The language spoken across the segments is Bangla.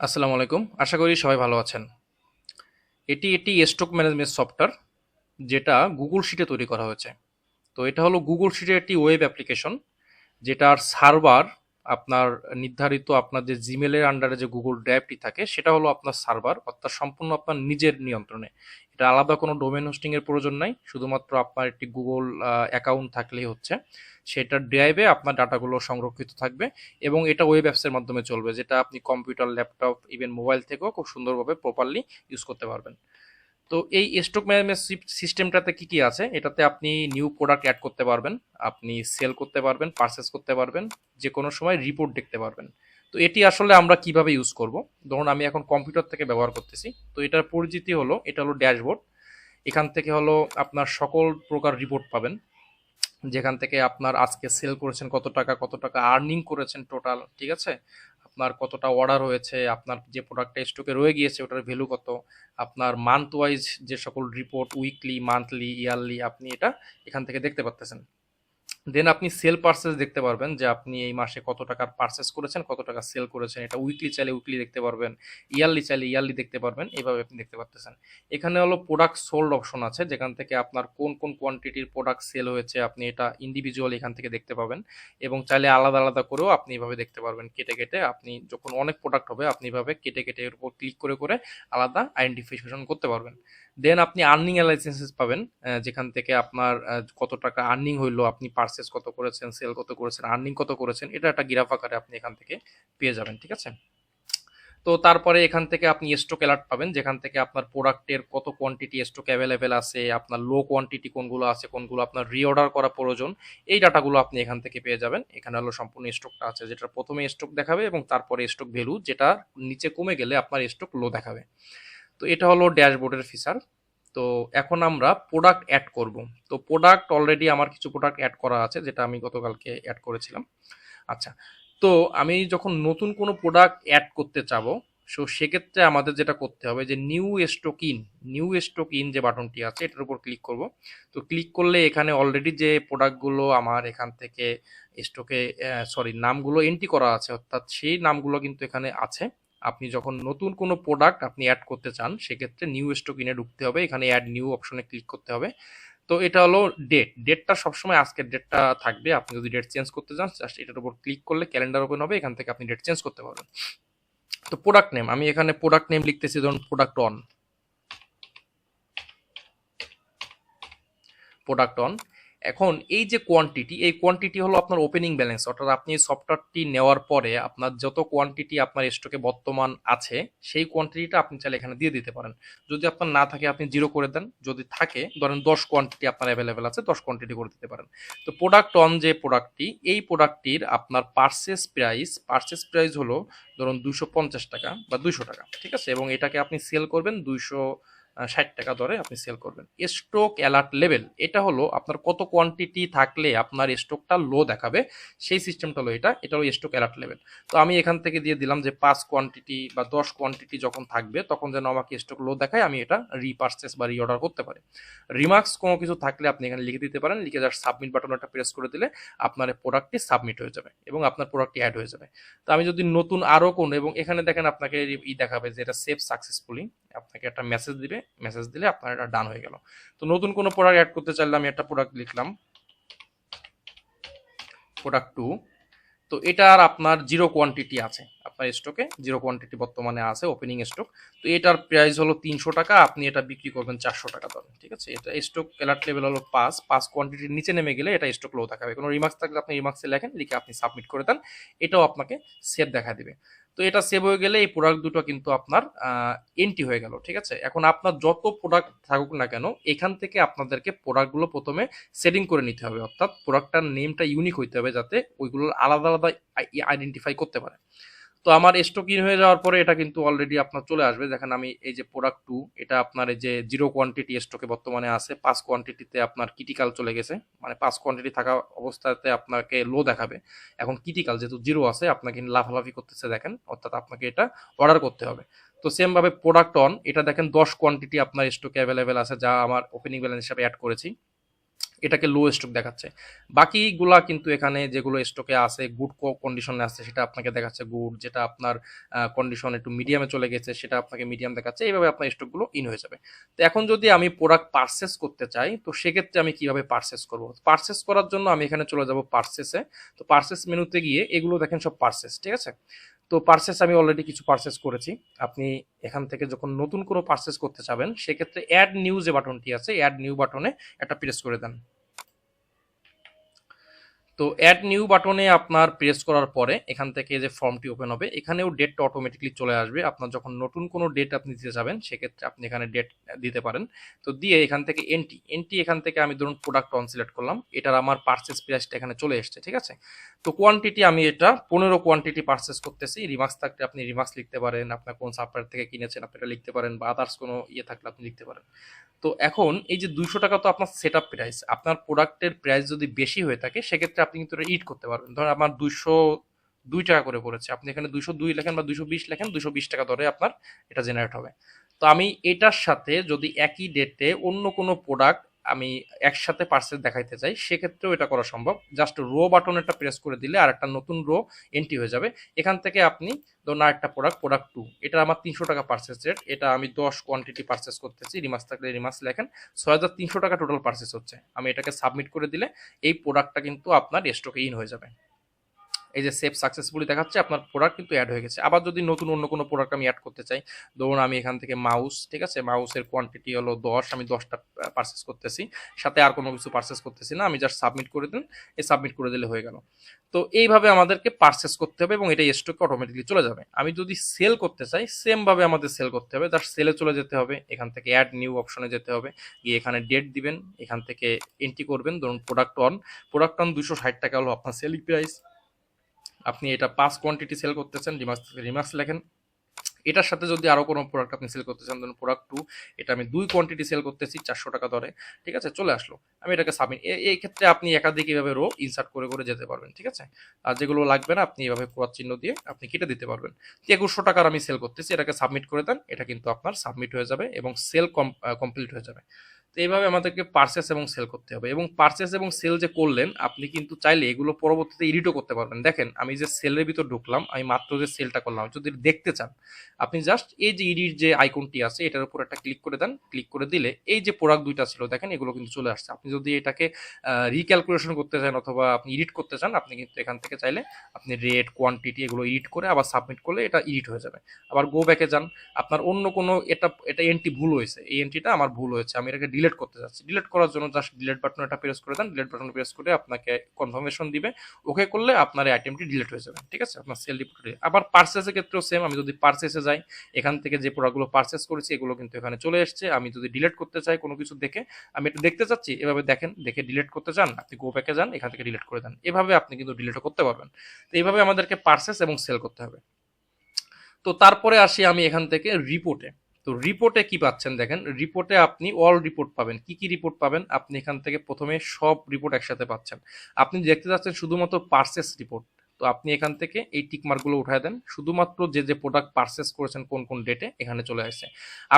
আসসালামু আলাইকুম। আশা করি সবাই ভালো আছেন। এটি একটি স্টক ম্যানেজমেন্ট সফটওয়্যার যেটা গুগল শিটে তৈরি করা হয়েছে। তো এটা হলো গুগল শিটের একটি ওয়েব অ্যাপ্লিকেশন যেটার সার্ভার আপনার নির্ধারিত আপনার যে জিমেলের আন্ডারে যে গুগল ড্রাইভটি থাকে, সেটা হলো আপনার সার্ভার অর্থাৎ সম্পূর্ণ আপনার নিজের নিয়ন্ত্রণে। এটা আলাদা কোনো ডোমেন হোস্টিং এর প্রয়োজন নাই, শুধুমাত্র আপনার একটি গুগল অ্যাকাউন্ট থাকলেই হচ্ছে। সেটার ড্রাইভে আপনার ডাটাগুলো সংরক্ষিত থাকবে এবং এটা ওয়েব অ্যাপসের মাধ্যমে চলবে, যেটা আপনি কম্পিউটার ল্যাপটপ ইভেন মোবাইল থেকেও খুব সুন্দরভাবে প্রপারলি ইউজ করতে পারবেন। তো এই স্টক ম্যানেজমেন্ট সিস্টেমটাতে কি কি আছে? এটাতে আপনি নিউ প্রোডাক্ট অ্যাড করতে পারবেন, আপনি সেল করতে পারবেন পারচেস করতে পারবেন যে কোনো সময় রিপোর্ট দেখতে পারবেন। তো এটি আসলে আমরা কীভাবে ইউজ করব? ধরুন আমি এখন কম্পিউটার থেকে ব্যবহার করতেছি, তো এটার পরিচিতি হলো, এটা হলো ড্যাশবোর্ড এখান থেকে হলো আপনার সকল প্রকার রিপোর্ট পাবেন। যেখান থেকে আপনার আজকে সেল করেছেন কত টাকা কত টাকা আর্নিং করেছেন টোটাল ঠিক আছে? আপনার কতটা অর্ডার হয়েছে আপনার যে প্রোডাক্টটা স্টকে রয়ে গিয়েছে, ওটার ভ্যালু কত, আপনার মান্থ ওয়াইজ যে সকল রিপোর্ট উইকলি মান্থলি ইয়ারলি আপনি এটা এখান থেকে দেখতে পাচ্তেছেন দেন আপনি সেল পার্সেস দেখতে পারবেন যে আপনি এই মাসে কত টাকার পার্সেস করেছেন, কত টাকা সেল করেছেন। এটা উইকলি চাইলে উইকলি দেখতে পারবেন ইয়ারলি চাইলে ইয়ারলি দেখতে পারবেন, এইভাবে আপনি দেখতে পারতেছেন। এখানে হলো প্রোডাক্ট সোল্ড অপশন আছে, যেখান থেকে আপনার কোন কোন কোয়ান্টিটির প্রোডাক্ট সেল হয়েছে আপনি এটা ইন্ডিভিজুয়াল এখান থেকে দেখতে পাবেন এবং চাইলে আলাদা আলাদা করেও আপনি এভাবে দেখতে পারবেন। কেটে কেটে আপনি যখন অনেক প্রোডাক্ট হবে, আপনি এভাবে কেটে কেটে এর উপর ক্লিক করে করে আলাদা আইডেন্টিফিকেশন করতে পারবেন। দেন আপনি আর্নিং লাইসেন্সেস পাবেন যেখান থেকে আপনার কত টাকা আর্নিং হইল আপনি পার্সেস কত করেছেন সেল কত করেছেন আর্নিং কত করেছেন, এটা একটা গিরাফ আকারে আপনি এখান থেকে পেয়ে যাবেন, ঠিক আছে? তো তারপরে এখান থেকে আপনি স্টক অ্যালার্ট পাবেন, যেখান থেকে আপনার প্রোডাক্টের কত কোয়ান্টিটি স্টক অ্যাভেলেবেল আছে, আপনার লো কোয়ান্টিটি কোনগুলো আছে, কোনগুলো আপনার রিঅর্ডার করা প্রয়োজন, এই ডাটাগুলো আপনি এখান থেকে পেয়ে যাবেন। এখানে হলো সম্পূর্ণ স্টকটা আছে যেটা প্রথমে স্টক দেখাবে এবং তারপরে স্টক ভ্যালু যেটা নিচে কমে গেলে আপনার স্টক লো দেখাবে। তো এটা হলো ড্যাশবোর্ডের ফিচার তো এখন আমরা প্রোডাক্ট অ্যাড করব। তো প্রোডাক্ট অলরেডি আমার কিছু প্রোডাক্ট অ্যাড করা আছে, যেটা আমি গতকালকে অ্যাড করেছিলাম। আচ্ছা তো আমি যখন নতুন কোনো প্রোডাক্ট অ্যাড করতে চাবো সো সেক্ষেত্রে আমাদের যেটা করতে হবে যে new stock in new stock in যে বাটনটি আছে, এটার উপর ক্লিক করব। তো ক্লিক করলে এখানে অলরেডি যে প্রোডাক্টগুলো আমার এখান থেকে স্টকে সরি নামগুলো এন্ট্রি করা আছে, অর্থাৎ সেই নামগুলো কিন্তু এখানে আছে। আপনি যখন নতুন কোনো প্রোডাক্ট আপনি অ্যাড করতে চান, সেক্ষেত্রে নিউ স্টক ইনে ঢুকতে হবে। এখানে অ্যাড নিউ অপশনে ক্লিক করতে হবে। তো এটা হলো ডেট ডেটটা সবসময় আজকের ডেটটা থাকবে। আপনি যদি ডেট চেঞ্জ করতে চান জাস্ট এটার উপর ক্লিক করলে ক্যালেন্ডার ওপেন হবে। এখান থেকে আপনি ডেট চেঞ্জ করতে পারবেন। তো প্রোডাক্ট নেম আমি এখানে প্রোডাক্ট নেম লিখতেছি, ধরুন প্রোডাক্ট অন প্রোডাক্ট অন এখন এই যে কোয়ান্টিটি এই কোয়ান্টিটি হলো আপনার ওপেনিং ব্যালেন্স অর্থাৎ আপনি সফটওয়্যারটি নেওয়ার পরে আপনার যত কোয়ান্টিটি আপনার স্টকে বর্তমান আছে, সেই কোয়ান্টিটিটা আপনি চাইলে এখানে দিয়ে দিতে পারেন। যদি আপনার না থাকে, আপনি জিরো করে দেন। যদি থাকে, ধরেন দশ কোয়ান্টিটি আপনার অ্যাভেলেবেল আছে, দশ কোয়ান্টিটি করে দিতে পারেন। তো প্রোডাক্ট অন যে প্রোডাক্টটি এই প্রোডাক্টটির আপনার পার্সেস প্রাইস পার্সেস প্রাইস হলো ধরুন দুশো পঞ্চাশ টাকা বা দুইশো টাকা, ঠিক আছে? এবং এটাকে আপনি সেল করবেন দুইশো ষাট টাকা দরে আপনি সেল করবেন। স্টক অ্যালার্ট লেভেল এটা হলো আপনার কত কোয়ান্টিটি থাকলে আপনার স্টকটা লো দেখাবে, সেই সিস্টেমটা হলো এটা এটা হলো স্টক অ্যালার্ট লেভেল তো আমি এখান থেকে দিয়ে দিলাম যে পাঁচ কোয়ান্টিটি বা দশ কোয়ান্টিটি যখন থাকবে, তখন যেন আমাকে স্টক লো দেখায়, আমি এটা রিপার্চেস বা রিঅর্ডার করতে পারি। রিমার্কস কোনো কিছু থাকলে আপনি এখানে লিখে দিতে পারেন, লিখে যার সাবমিট বাটন একটা প্রেস করে দিলে আপনার প্রোডাক্টটি সাবমিট হয়ে যাবে এবং আপনার প্রোডাক্টটি অ্যাড হয়ে যাবে। তো আমি যদি নতুন আরও কোনো, এবং এখানে দেখেন আপনাকে ই দেখাবে যে এটা সেভ সাকসেসফুলি আপনাকে একটা মেসেজ দিবে মেসেজ দিলে আপনার এটা ডান হয়ে গেল। তো নতুন কোনো প্রোডাক্ট অ্যাড করতে চাইলে আমি একটা প্রোডাক্ট লিখলাম। প্রোডাক্ট টু তো এটার আপনার জিরো কোয়ান্টিটি আছে। আপনার স্টকে জিরো কোয়ান্টিটি বর্তমানে আছে ওপেনিং স্টক তো এটার প্রাইস হলো তিনশো টাকা, আপনি এটা বিক্রি করবেন চারশো টাকা দরে ঠিক আছে? এটা স্টক অ্যালার্ট লেভেল হলো পাঁচ পাঁচ কোয়ান্টিটির নিচে নেমে গেলে এটা স্টক লো দেখাবে। কোনো রিমার্কস থাকলে আপনি রিমার্কসে লেখেন, লিখে আপনি সাবমিট করে দেন, এটাও আপনাকে সেভ দেখা দেবে। তো এটা সেভ হয়ে গেলে এই প্রোডাক্ট দুটো কিন্তু আপনার এন্ট্রি হয়ে গেল, ঠিক আছে? এখন আপনার যত প্রোডাক্ট থাকুক না কেন, এখান থেকে আপনাদেরকে প্রোডাক্টগুলো প্রথমে সেটিং করে নিতে হবে। অর্থাৎ প্রোডাক্টটার নেমটা ইউনিক হইতে হবে যাতে ওইগুলোর আলাদা আলাদা আইডেন্টিফাই করতে পারে। তো আমার স্টক ইন হয়ে যাওয়ার পরে এটা কিন্তু অলরেডি আপনার চলে আসবে। দেখেন আমি এই যে প্রোডাক্ট টু এটা আপনার এই যে জিরো কোয়ান্টিটি স্টকে বর্তমানে আছে, পাঁচ কোয়ান্টিটিতে আপনার ক্রিটিক্যাল চলে গেছে। মানে পাঁচ কোয়ান্টিটি থাকা অবস্থাতে আপনাকে লো দেখাবে। এখন ক্রিটিক্যাল যেহেতু জিরো আছে, আপনাকে লাফালাফি করতেছে দেখেন, অর্থাৎ আপনাকে এটা অর্ডার করতে হবে। তো সেম ভাবে প্রোডাক্ট অন এটা দেখেন দশ কোয়ান্টিটি আপনার স্টকে অ্যাভেলেবেল আছে, যা আমার ওপেনিং ব্যালেন্স হিসাবে অ্যাড করেছি। এটাকে লো স্টক দেখাচ্ছে। বাকিগুলা কিন্তু এখানে যেগুলো স্টকে আছে গুড কন্ডিশনে আছে, সেটা আপনাকে দেখাচ্ছে গুড যেটা আপনার কন্ডিশন একটু মিডিয়ামে চলে গেছে, সেটা আপনাকে মিডিয়াম দেখাচ্ছে, এইভাবে আপনার স্টকগুলো ইন হয়ে যাবে। তো এখন যদি আমি প্রোডাক্ট পারচেস করতে চাই, তো সেক্ষেত্রে আমি কীভাবে পারচেস করব? পারচেস করার জন্য আমি এখানে চলে যাব পারচেসে তো পারচেস মেনুতে গিয়ে এগুলো দেখেন সব পারচেস ঠিক আছে? তো পার্সেস আমি অলরেডি কিছু পার্সেস করেছি। আপনি এখান থেকে যখন নতুন কোনো পার্সেস করতে চাবেন, সেক্ষেত্রে অ্যাড নিউ যে বাটনটি আছে অ্যাড নিউ বাটনে একটা প্রেস করে দেন। তো অ্যাড নিউ বাটনে আপনার প্রেস করার পরে এখান থেকে যে ফর্মটি ওপেন হবে, এখানেও ডেটটা অটোমেটিকলি চলে আসবে। আপনার যখন নতুন কোনো ডেট আপনি দিতে যাবেন, সেক্ষেত্রে আপনি এখানে ডেট দিতে পারেন। তো দিয়ে এখান থেকে এনটি এনটি এখান থেকে আমি ধরুন প্রোডাক্ট অন সিলেক্ট করলাম, এটার আমার পার্চেস প্রাইসটা এখানে চলে এসছে, ঠিক আছে? তো কোয়ান্টিটি আমি এটা পনেরো কোয়ান্টিটি পার্চেস করতেছি। রিমার্কস থাকলে আপনি রিমার্কস লিখতে পারেন, আপনার কোন সাপ্লায়ার থেকে কিনেছেন আপনি এটা লিখতে পারেন, বা আদার্স কোনো ইয়ে থাকলে আপনি লিখতে পারেন। তো এখন এই যে দুইশো টাকা তো আপনার সেট আপ প্রাইস আপনার প্রোডাক্টের প্রাইস যদি বেশি হয়ে থাকে, সেক্ষেত্রে আপনি কিন্তু ইট করতে পারবেন। ধরেন আমার দুশো দুই টাকা করে পড়েছে। আপনি এখানে দুইশো দুই লেখেন বা দুশো বিশ লেখেন দুশো বিশ টাকা ধরে আপনার এটা জেনারেট হবে। তো আমি এটার সাথে যদি একই ডেটে অন্য কোনো প্রোডাক্ট আমি একসাথে পার্সেল দেখাইতে চাই, সেক্ষেত্রেও এটা করা সম্ভব। জাস্ট রো বাটন একটা প্রেস করে দিলে আর একটা নতুন রো এন্ট্রি হয়ে যাবে। এখান থেকে আপনি ধরুন একটা প্রোডাক্ট প্রোডাক্ট টু এটা আমার তিনশো টাকা পার্সেস রেট এটা আমি দশ কোয়ান্টিটি পার্সেস করতেছি রিমাস থাকলে রিমাস লেখেন, ছয় হাজার তিনশো টাকা টোটাল পার্সেস হচ্ছে। আমি এটাকে সাবমিট করে দিলে এই প্রোডাক্টটা কিন্তু আপনার স্টকে ইন হয়ে যাবে। এই যে সেভ সাকসেসফুলি দেখাচ্ছে, আপনার প্রোডাক্ট কিন্তু অ্যাড হয়ে গেছে। আবার যদি নতুন অন্য কোনো প্রোডাক্ট আমি অ্যাড করতে চাই, ধরুন আমি এখান থেকে মাউস ঠিক আছে? মাউসের কোয়ান্টিটি হলো দশ, আমি দশটা পারচেস করতেছি। সাথে আর কোনো কিছু পারচেস করতেছি না, আমি জাস্ট সাবমিট করে দিন, এই সাবমিট করে দিলে হয়ে গেল। তো এইভাবে আমাদেরকে পারচেস করতে হবে এবং এটা স্টকে অটোমেটিকলি চলে যাবে। আমি যদি সেল করতে চাই সেমভাবে আমাদের সেল করতে হবে। জাস্ট সেলে চলে যেতে হবে, এখান থেকে অ্যাড নিউ অপশনে যেতে হবে। গিয়ে এখানে ডেট দিবেন, এখান থেকে এন্ট্রি করবেন, ধরুন প্রোডাক্ট অন প্রোডাক্ট অন দুশো ষাট টাকা হলো আপনার সেলিং প্রাইস আপনি এটা পাঁচ কোয়ান্টিটি সেল করতেছেন রিমার্কস রিমার্কস লেখেন। এটার সাথে যদি আরও কোনো প্রোডাক্ট আপনি সেল করতে চান, ধরুন প্রোডাক্ট টু এটা আমি দুই কোয়ান্টিটি সেল করতেছি, চারশো টাকা দরে, ঠিক আছে? চলে আসলো। আমি এটাকে সাবমিট এই ক্ষেত্রে আপনি একাধিক এভাবে রো ইনসার্ট করে করে যেতে পারবেন, ঠিক আছে? আর যেগুলো লাগবে না, আপনি এভাবে ক্রস চিহ্ন দিয়ে আপনি কেটে দিতে পারবেন। একুশশো টাকার আমি সেল করতেছি, এটাকে সাবমিট করে দেন, এটা কিন্তু আপনার সাবমিট হয়ে যাবে এবং সেল কমপ্লিট হয়ে যাবে। এইভাবে আমাদেরকে পার্চেস এবং সেল করতে হবে। এবং পার্চেস এবং সেল যে করলেন, আপনি কিন্তু চাইলে এগুলো পরবর্তীতে এডিটও করতে পারবেন। দেখেন, আমি যে সেলের ভিতর ঢুকলাম, আমি মাত্র যে সেলটা করলাম, যদি দেখতে চান, আপনি জাস্ট এই যে ইডিট যে আইকনটি আছে, এটার উপর একটা ক্লিক করে দেন। ক্লিক করে দিলে এই যে প্রোডাক্ট দুইটা ছিল, দেখেন এগুলো কিন্তু চলে আসছে। আপনি যদি এটাকে রিক্যালকুলেশন করতে চান অথবা আপনি এডিট করতে চান, আপনি কিন্তু এখান থেকে চাইলে আপনি রেট কোয়ান্টিটি এগুলো এডিট করে আবার সাবমিট করলে এটা এডিট হয়ে যাবে। আবার গো ব্যাকে যান। আপনার অন্য কোনো, এটা এটা এন্ট্রি ভুল হয়েছে। এই এন্ট্রিটা আমার ভুল হয়েছে। আমি এটাকে ডিলিট করতে চাচ্ছি ডিলিট করার জন্য জাস্ট ডিলেট বাটন এটা প্রেস করে দেন ডিলিট বাটন প্রেস করে আপনাকে কনফার্মেশন দিবে। ওকে করলে আপনার এই আইটেমটি ডিলেট হয়ে যাবে। ঠিক আছে? আপনার সেল রিপোর্ট আবার পার্সেসের ক্ষেত্রেও সেম আমি যদি পার্সেসে যাই, এখান থেকে যে প্রোডাক্টগুলো পার্চেস করেছি, এগুলো কিন্তু এখানে চলে এসছে। আমি যদি ডিলেট করতে চাই কোনো কিছু দেখে, আমি এটা দেখতে চাচ্ছি, এভাবে দেখেন, দেখে ডিলেট করতে চান, আপনি গো ব্যাকে যান, এখান থেকে ডিলিট করে দেন। এভাবে আপনি কিন্তু ডিলিটও করতে পারবেন। তো এইভাবে আমাদেরকে পার্সেস এবং সেল করতে হবে। তো তারপরে আসি আমি এখান থেকে রিপোর্টে তো রিপোর্টে কি পাচ্ছেন দেখেন রিপোর্টে আপনি অল রিপোর্ট পাবেন। কি কি রিপোর্ট পাবেন? আপনি এখান থেকে প্রথমে সব রিপোর্ট একসাথে পাচ্ছেন। আপনি দেখতে যাচ্ছেন শুধুমাত্র পার্সেস রিপোর্ট তো আপনি এখান থেকে এই টিকমার্কগুলো উঠায় দেন। শুধুমাত্র যে যে প্রোডাক্ট পার্সেস করেছেন, কোন কোন ডেটে এখানে চলে আসে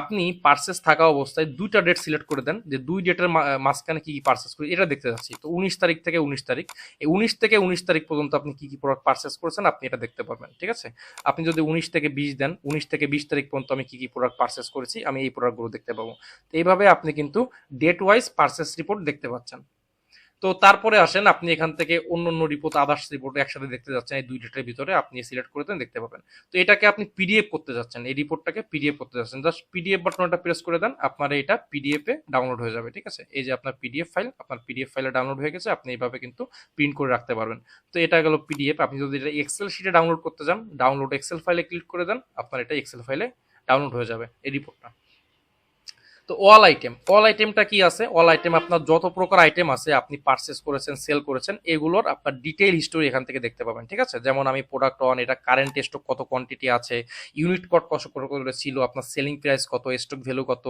আপনি পার্সেস থাকা অবস্থায় দুইটা ডেট সিলেক্ট করে দেন যে, দুই ডেটের মাঝখানে কি কি পার্সেস করি, এটা দেখতে যাচ্ছি। তো উনিশ তারিখ থেকে উনিশ তারিখ, এই উনিশ থেকে উনিশ তারিখ পর্যন্ত আপনি কি কি প্রোডাক্ট পার্সেস করেছেন, আপনি এটা দেখতে পারবেন, ঠিক আছে? আপনি যদি উনিশ থেকে বিশ দেন, উনিশ থেকে বিশ তারিখ পর্যন্ত আমি কি কি প্রোডাক্ট পার্সেস করেছি, আমি এই প্রোডাক্টগুলো দেখতে পাবো। তো এইভাবে আপনি কিন্তু ডেট ওয়াইজ পার্সেস রিপোর্ট দেখতে পাচ্ছেন। তো তারপরে আসেন, আপনি এখান থেকে অন্য অন্য রিপোর্ট আদার্স রিপোর্ট একসাথে দেখতে যাচ্ছেন, এই দুই ডেটের ভিতরে আপনি সিলেক্ট করে দেন, দেখতে পাবেন। তো এটাকে আপনি পিডিএফ করতে যাচ্ছেন, এই রিপোর্টটাকে পিডিএফ করতে যাচ্ছেন। জাস্ট পিডিএফ বাটনটা প্রেস করে দেন, আপনার এটা পিডিএফ এ ডাউনলোড হয়ে যাবে, ঠিক আছে? এই যে আপনার পিডিএফ ফাইল আপনার পিডিএফ ফাইলে ডাউনলোড হয়ে গেছে, আপনি এইভাবে কিন্তু প্রিন্ট করে রাখতে পারবেন। তো এটা গেল পিডিএফ আপনি যদি এটা এক্সেল শিটে ডাউনলোড করতে চান ডাউনলোড এক্সেল ফাইলে ক্লিক করে দেন, আপনার এটা এক্সেল ফাইলে ডাউনলোড হয়ে যাবে, এই রিপোর্টটা তো অল আইটেম অল আইটেমটা কি আছে? অল আইটেম আপনার যত প্রকার আইটেম আছে, আপনি পারচেস করেছেন সেল করেছেন, এগুলোর আপনার ডিটেইল হিস্টোরি এখান থেকে দেখতে পাবেন, ঠিক আছে? যেমন আমি প্রোডাক্ট অন এটা কারেন্ট স্টক কত কোয়ান্টিটি আছে ইউনিট কট কত ছিল, আপনার সেলিং প্রাইস কত স্টক ভ্যালু কত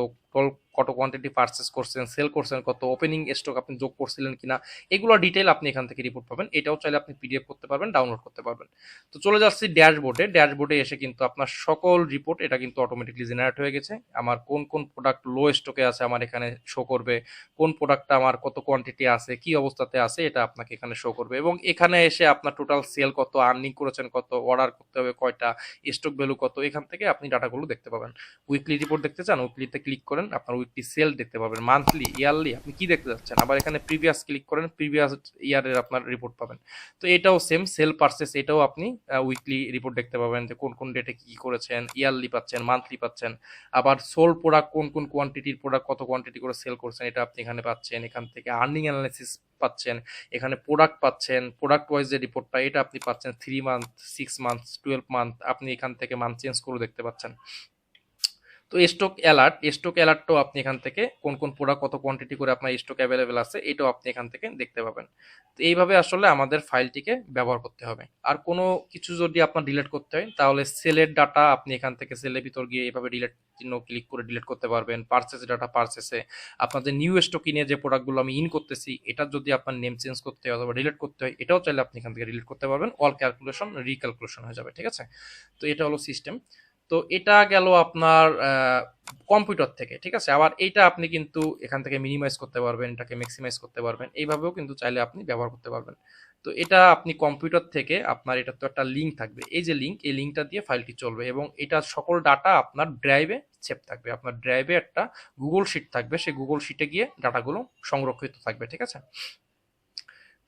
কত কোয়ান্টিটি পারচেস করছেন সেল করছেন কত ওপেনিং স্টক আপনি যোগ করছিলেন কিনা এগুলো ডিটেল আপনি এখান থেকে রিপোর্ট পাবেন, এটাও চাইলে আপনি পিডিএফ করতে পারবেন ডাউনলোড করতে পারবেন। তো চলে যাচ্ছি ড্যাশবোর্ডে ড্যাশবোর্ডে এসে কিন্তু আপনার সকল রিপোর্ট এটা কিন্তু অটোমেটিকলি জেনারেট হয়ে গেছে। আমার কোন কোন প্রোডাক্ট লো স্টকে আছে, আমার এখানে শো করবে, কোন প্রোডাক্টটা আমার কত কোয়ান্টিটি আছে, কি অবস্থাতে আছে, এটা আপনাকে এখানে শো করবে। এবং এখানে এসে আপনার টোটাল সেল কত আর্নিং করেছেন কত অর্ডার করতে হবে কয়টা স্টক ভ্যালু কত, এখান থেকে আপনি ডাটাগুলো দেখতে পাবেন। উইকলি রিপোর্ট দেখতে চান উইকলিতে ক্লিক করেন, আপনার উইকলি সেল দেখতে পাবেন। মান্থলি ইয়ারলি আপনি কি দেখতে যাচ্ছেন আবার এখানে প্রিভিয়াস ক্লিক করেন প্রিভিয়াস ইয়ারের আপনার রিপোর্ট পাবেন। তো এটাও সেম সেল পারচেস এটাও আপনি উইকলি রিপোর্ট দেখতে পাবেন যে কোন কোন ডেটে কি করেছেন ইয়ারলি পাচ্ছেন মান্থলি পাচ্ছেন। আবার সোল প্রোডাক্ট কোন কোন কোয়ান্টিটির প্রোডাক্ট কত কোয়ান্টিটি করে সেল করছেন, এটা আপনি এখানে পাচ্ছেন, এখান থেকে আর্নিং অ্যানালিসিস পাচ্ছেন, এখানে প্রোডাক্ট পাচ্ছেন প্রোডাক্ট ওয়াইজ যে রিপোর্টটা এটা আপনি পাচ্ছেন three month six month twelve month আপনি এখান থেকে মান্থ চেঞ্জ করে দেখতে পাচ্ছেন। তো স্টক অ্যালার্ট স্টক অ্যালার্টটাও আপনি এখান থেকে কোন কোন প্রোডাক্ট কত কোয়ান্টিটি করে আপনার স্টক অ্যাভেলেবেল আছে, এটাও আপনি এখান থেকে দেখতে পাবেন। তো এইভাবে আসলে আমাদের ফাইলটিকে ব্যবহার করতে হবে। আর কোনো কিছু যদি আপনার ডিলেট করতে হয়, তাহলে সেলের ডাটা আপনি এখান থেকে সেলের ভিতর গিয়ে এইভাবে ডিলেট চিহ্ন ক্লিক করে ডিলেট করতে পারবেন। পার্চেস ডাটা পার্চেসে আপনাদের নিউ স্টক কিনে যে প্রোডাক্টগুলো আমি ইন করতেছি, এটা যদি আপনার নেম চেঞ্জ করতে হয় অথবা ডিলেট করতে হয়, এটাও চাইলে আপনি এখান থেকে ডিলিট করতে পারবেন। অল ক্যালকুলেশন রিক্যালকুলেশন হয়ে যাবে, ঠিক আছে? তো এটা হলো সিস্টেম তো এটা গেল আপনার কম্পিউটার থেকে, ঠিক আছে? আবার এইটা আপনি কিন্তু এখান থেকে মিনিমাইজ করতে পারবেন, এটাকে ম্যাক্সিমাইজ করতে পারবেন। এইভাবেও কিন্তু চাইলে আপনি ব্যবহার করতে পারবেন। তো এটা আপনি কম্পিউটার থেকে আপনার এটা তো একটা লিঙ্ক থাকবে। এই যে লিঙ্ক এই লিঙ্কটা দিয়ে ফাইলটি চলবে এবং এটা সকল ডাটা আপনার ড্রাইভে সেভ থাকবে। আপনার ড্রাইভে একটা গুগল শিট থাকবে। সেই গুগল শিটে গিয়ে ডাটাগুলো সংরক্ষিত থাকবে, ঠিক আছে?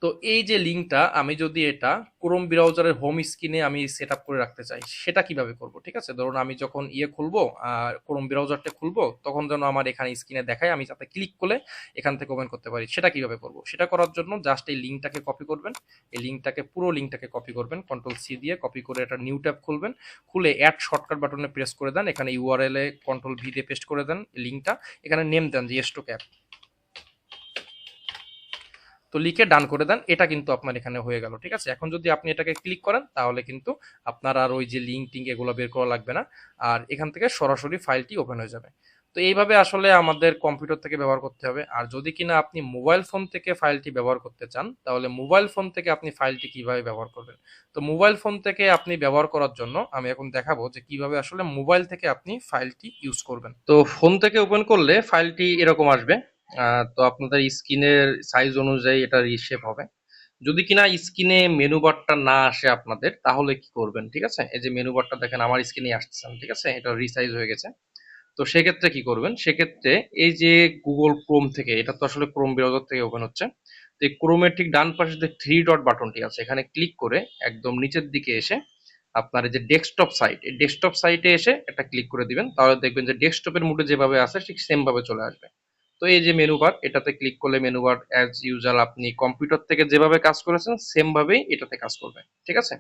তো এই যে লিঙ্কটা, আমি যদি এটা ক্রোম ব্রাউজারের হোম স্ক্রিনে আমি সেট আপ করে রাখতে চাই, সেটা কীভাবে করব? ঠিক আছে? ধরুন আমি যখন ইয়ে খুলবো, আর ক্রোম ব্রাউজারটা খুলবো, তখন যেন আমার এখানে স্ক্রিনে দেখায়, আমি যাতে ক্লিক করলে এখান থেকে ওপেন করতে পারি। সেটা কীভাবে করব? সেটা করার জন্য জাস্ট এই লিঙ্কটাকে কপি করবেন। এই লিঙ্কটাকে, পুরো লিঙ্কটাকে কপি করবেন কন্ট্রোল সি দিয়ে কপি করে একটা নিউ ট্যাব খুলবেন। খুলে অ্যাড শর্টকাট বাটনে প্রেস করে দেন। এখানে ইউআরএল এ কন্ট্রোল ভি দিয়ে পেস্ট করে দেন লিঙ্কটা। এখানে নেম দেন যে স্টোক অ্যাপ তো লিখে ডান করে দেন, এটা কিন্তু আপনার এখানে হয়ে গেল, ঠিক আছে? এখন যদি আপনি এটাকে ক্লিক করেন, তাহলে কিন্তু আপনার আর ওই যে লিঙ্ক টিঙ্ক এগুলো বের করা লাগবে না, আর এখান থেকে সরাসরি ফাইলটি ওপেন হয়ে যাবে। তো এইভাবে আসলে আমাদের কম্পিউটার থেকে ব্যবহার করতে হবে, আর যদি কিনা আপনি মোবাইল ফোন থেকে ফাইলটি ব্যবহার করতে চান, তাহলে মোবাইল ফোন থেকে আপনি ফাইলটি কীভাবে ব্যবহার করবেন? তো মোবাইল ফোন থেকে আপনি ব্যবহার করার জন্য আমি এখন দেখাবো যে কীভাবে আসলে মোবাইল থেকে আপনি ফাইলটি ইউজ করবেন। তো ফোন থেকে ওপেন করলে ফাইলটি এরকম আসবে তো আপনাদের স্ক্রিনের সাইজ অনুযায়ী এটা রিশেপ হবে। যদি কিনা স্ক্রিনে মেনু বারটা না আসে আপনাদের, তাহলে কি করবেন, ঠিক আছে? এই যে মেনু বারটা দেখেন, আমার স্ক্রিনে আসতেছেন ঠিক আছে? এটা রিসাইজ হয়ে গেছে। তো সেক্ষেত্রে কি করবেন, সেক্ষেত্রে এই যে গুগল ক্রোম থেকে, এটা তো আসলে ক্রোম ব্রাউজার থেকে ওপেন হচ্ছে, তো এই ক্রোমের ঠিক ডান পাশে যে থ্রি ডট বাটনটি আছে, এখানে ক্লিক করে একদম নিচের দিকে এসে আপনার যে ডেস্কটপ সাইট এই ডেস্কটপ সাইটে এসে এটা ক্লিক করে দিবেন, তাহলে দেখবেন যে ডেস্কটপের মুডে যেভাবে আছে, ঠিক সেম ভাবে চলে আসবে। তো এই যে মেনু বার এটাতে ক্লিক করলে মেনু বার অ্যাজ ইউজার আপনি কম্পিউটার থেকে যেভাবে কাজ করেছেন সেম ভাবেই এটাতে কাজ করবে, ঠিক আছে?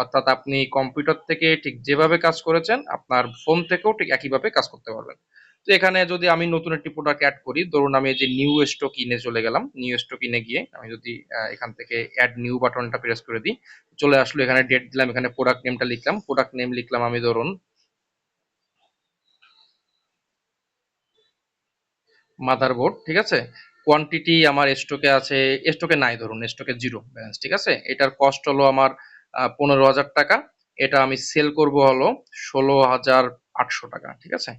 অর্থাৎ আপনি কম্পিউটার থেকে ঠিক যেভাবে কাজ করেছেন, আপনার ফোন থেকেও ঠিক একইভাবে কাজ করতে পারবেন। তো এখানে যদি আমি নতুন একটি প্রোডাক্ট অ্যাড করি, ধরুন আমি যে নিউ স্টক ইনে চলে গেলাম নিউ স্টক ইনে গিয়ে আমি যদি এখান থেকে অ্যাড নিউ বাটনটা প্রেস করে দিই, চলে আসলো এখানে ডেট দিলাম, এখানে প্রোডাক্ট নেমটা লিখলাম প্রোডাক্ট নেম লিখলাম আমি ধরুন মাদারবোর্ড ঠিক আছে? কোয়ান্টিটি আমার স্টকে আছে স্টকে নাই ধরুন স্টকে জিরো ব্যালেন্স ঠিক আছে? এটার কস্ট হলো আমার পনেরো হাজার টাকা। এটা আমি সেল করব হলো ষোলো হাজার আটশো টাকা, ঠিক আছে?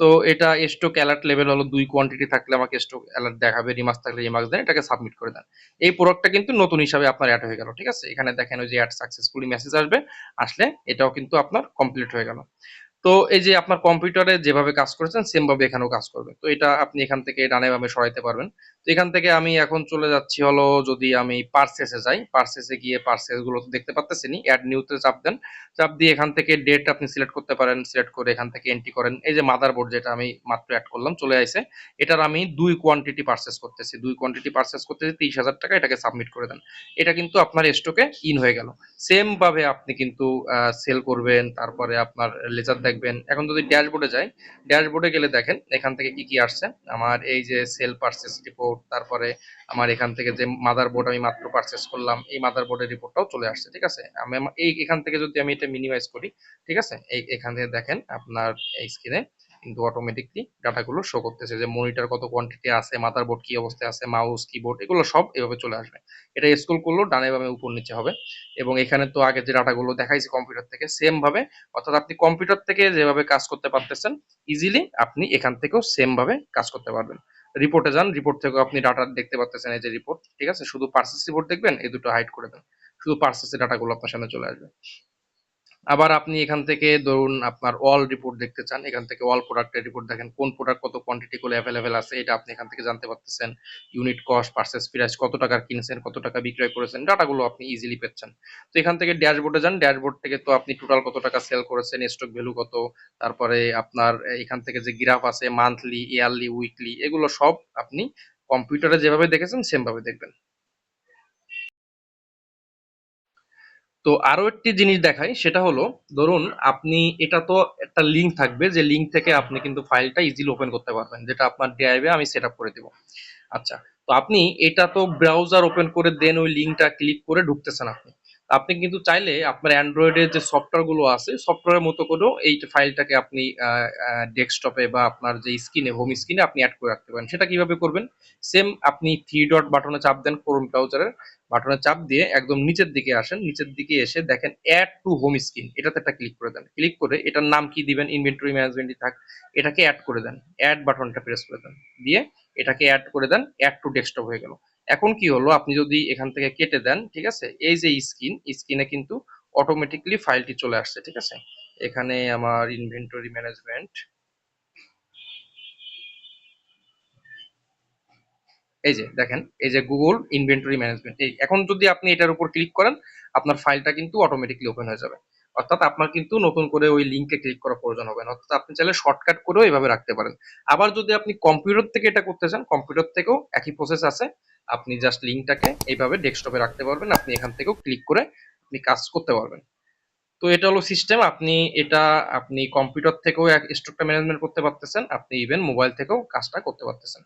তো এটা স্টক অ্যালার্ট লেভেল হলো দুই কোয়ান্টিটি থাকলে আমাকে স্টক অ্যালার্ট দেখাবে রিমার্কস থাকলে রিমার্কস দেন, এটাকে সাবমিট করে দেন। এই প্রোডাক্টটা কিন্তু নতুন হিসাবে আপনার অ্যাড হয়ে গেল, ঠিক আছে? এখানে দেখেন ওই যে অ্যাড সাকসেসফুলি মেসেজ আসবে, আসলে এটাও কিন্তু আপনার কমপ্লিট হয়ে গেল। তো এই যে আপনার কম্পিউটারে যেভাবে কাজ করেছেন সেম ভাবে এখানেও কাজ করবে তো এটা আপনি এখান থেকে ডানে বামে সরাইতে পারবেন। তো এখান থেকে আমি এখন চলে যাচ্ছি হলো যদি আমি পার্সেসে যাই। পার্সেসে গিয়ে পার্সেসগুলো তো দেখতে পাচ্ছেন অ্যাড নিউতে চাপ দেন। চাপ দিয়ে এখান থেকে ডেট আপনি সিলেক্ট করতে পারেন। সিলেক্ট করে এখান থেকে এন্ট্রি করেন। এই যে মাদারবোর্ড যেটা আমি মাত্র অ্যাড করলাম, চলে আসে এটার আমি দুই কোয়ান্টিটি পার্সেস করতেছি। দুই কোয়ান্টিটি পার্সেস করতেছি, তিরিশ হাজার টাকা এটাকে সাবমিট করে দেন। এটা কিন্তু আপনার স্টকে ইন হয়ে গেল। সেম ভাবে আপনি কিন্তু সেল করবেন। তারপরে আপনার লেজার দেখবেন, এখন যদি ড্যাশবোর্ডে যাই ড্যাশবোর্ডে গেলে দেখেন এখান থেকে কি কি আসছে। আমার এই যে সেল পারচেস রিপোর্ট তারপরে আমার এখান থেকে যে মাদার বোর্ড আমি মাত্র পারচেস করলাম, এই মাদার বোর্ডের রিপোর্টটাও চলে আসছে, ঠিক আছে? আমি, এই, এখান থেকে যদি আমি এটা মিনিমাইজ করি, ঠিক আছে? এই, এখান থেকে দেখেন আপনার এই স্ক্রিনে কিন্তু অটোমেটিকলি ডাটাগুলো শো করতেছে যে মনিটর কত কোয়ান্টিটি আছে মাদারবোর্ড কি অবস্থায় আছে মাউস কিবোর্ড এগুলো সব এভাবে চলে আসবে। এটা স্কুল করলেও ডানে বামে উপর নিচে হবে। এবং এখানে তো আগে যে ডাটাগুলো দেখাইছি কম্পিউটার থেকে সেম ভাবে, অর্থাৎ আপনি কম্পিউটার থেকে যেভাবে কাজ করতে পারতেছেন ইজিলি আপনি এখান থেকেও সেম ভাবে কাজ করতে পারবেন। রিপোর্টে যান রিপোর্ট থেকেও আপনি ডাটা দেখতে পাচ্ছেন এই যে রিপোর্ট ঠিক আছে? শুধু পার্সেস রিপোর্ট দেখবেন, এই দুটো হাইড করে দেন। শুধু পার্সেসের ডাটাগুলো আপনার সামনে চলে আসবে। আবার আপনি এখান থেকে ধরুন আপনার অল রিপোর্ট দেখতে চান, এখান থেকে অল প্রোডাক্টের রিপোর্ট দেখেন, কোন প্রোডাক্ট কত কোয়ান্টিটি গুলো অ্যাভেলেবেল আছে, এটা আপনি এখান থেকে জানতে পারতেছেন। ইউনিট কস্ট পার্সেস প্রাইস কত টাকার কিনছেন, কত টাকা বিক্রয় করেছেন ডাটাগুলো আপনি ইজিলি পাচ্ছেন। তো এখান থেকে ড্যাশবোর্ডে যান ড্যাশবোর্ড থেকে তো আপনি টোটাল কত টাকা সেল করেছেন স্টক ভ্যালু কত, তারপরে আপনার এখান থেকে যে গ্রাফ আছে মান্থলি ইয়ারলি উইকলি এগুলো সব আপনি কম্পিউটারে যেভাবে দেখেছেন সেম ভাবে দেখবেন। তো আরও একটি জিনিস দেখাই, সেটা হলো, ধরুন আপনি, এটা তো একটা লিঙ্ক থাকবে, যে লিঙ্ক থেকে আপনি কিন্তু ফাইলটা ইজিলি ওপেন করতে পারবেন, যেটা আপনার ড্রাইভে আমি সেট করে দেবো। আচ্ছা তো আপনি এটা তো ব্রাউজার ওপেন করে দেন ওই লিঙ্কটা ক্লিক করে ঢুকতেছেন আপনি। আপনি কিন্তু চাইলে আপনার অ্যান্ড্রয়েডের যে সফটওয়্যারগুলো আছে সফটওয়্যারের মতো করেও এই ফাইলটাকে আপনি ডেস্কটপে বা আপনার যে স্ক্রিনে হোম স্ক্রিনে আপনি অ্যাড করে রাখতে পারেন। সেটা কীভাবে করবেন? সেম আপনি থ্রি ডট বাটনে চাপ দেন ক্রোম ব্রাউজারের বাটনে চাপ দিয়ে একদম নিচের দিকে আসেন। নিচের দিকে এসে দেখেন অ্যাড টু হোম স্ক্রিন এটাতে একটা ক্লিক করে দেন। ক্লিক করে এটার নাম কি দিবেন? ইনভেন্টরি ম্যানেজমেন্টই থাক। এটাকে অ্যাড করে দেন। অ্যাড বাটনটা প্রেস করে দেন। দিয়ে এটাকে অ্যাড করে দেন। অ্যাড টু ডেস্কটপ হয়ে গেল। এখন কি হলো? আপনি যদি এখান থেকে কেটে দেন, ঠিক আছে? এই যে স্ক্রিন, স্ক্রিনে কিন্তু অটোমেটিকলি ফাইলটি চলে আসছে, ঠিক আছে? এখানে আমার ইনভেন্টরি ম্যানেজমেন্ট এই যে, দেখেন, এই যে গুগল ইনভেন্টরি ম্যানেজমেন্ট এই, এখন যদি আপনি এটার উপর ক্লিক করেন, আপনার ফাইলটা কিন্তু অটোমেটিকলি ওপেন হয়ে যাবে। অর্থাৎ আপনার কিন্তু নতুন করে ওই লিঙ্কে ক্লিক করার প্রয়োজন হবে না। অর্থাৎ আপনি চাইলে শর্টকাট করেও এভাবে রাখতে পারেন। আবার যদি আপনি কম্পিউটার থেকে এটা করতে চান কম্পিউটার থেকেও একই প্রসেস আছে। আপনি জাস্ট লিঙ্কটাকে এইভাবে ডেস্কটপে রাখতে পারবেন। আপনি এখান থেকেও ক্লিক করে আপনি কাজ করতে পারবেন। তো এটা হলো সিস্টেম আপনি এটা, আপনি কম্পিউটার থেকেও স্টকটা ম্যানেজমেন্ট করতে পারতেছেন। আপনি ইভেন মোবাইল থেকেও কাজটা করতে পারতেছেন।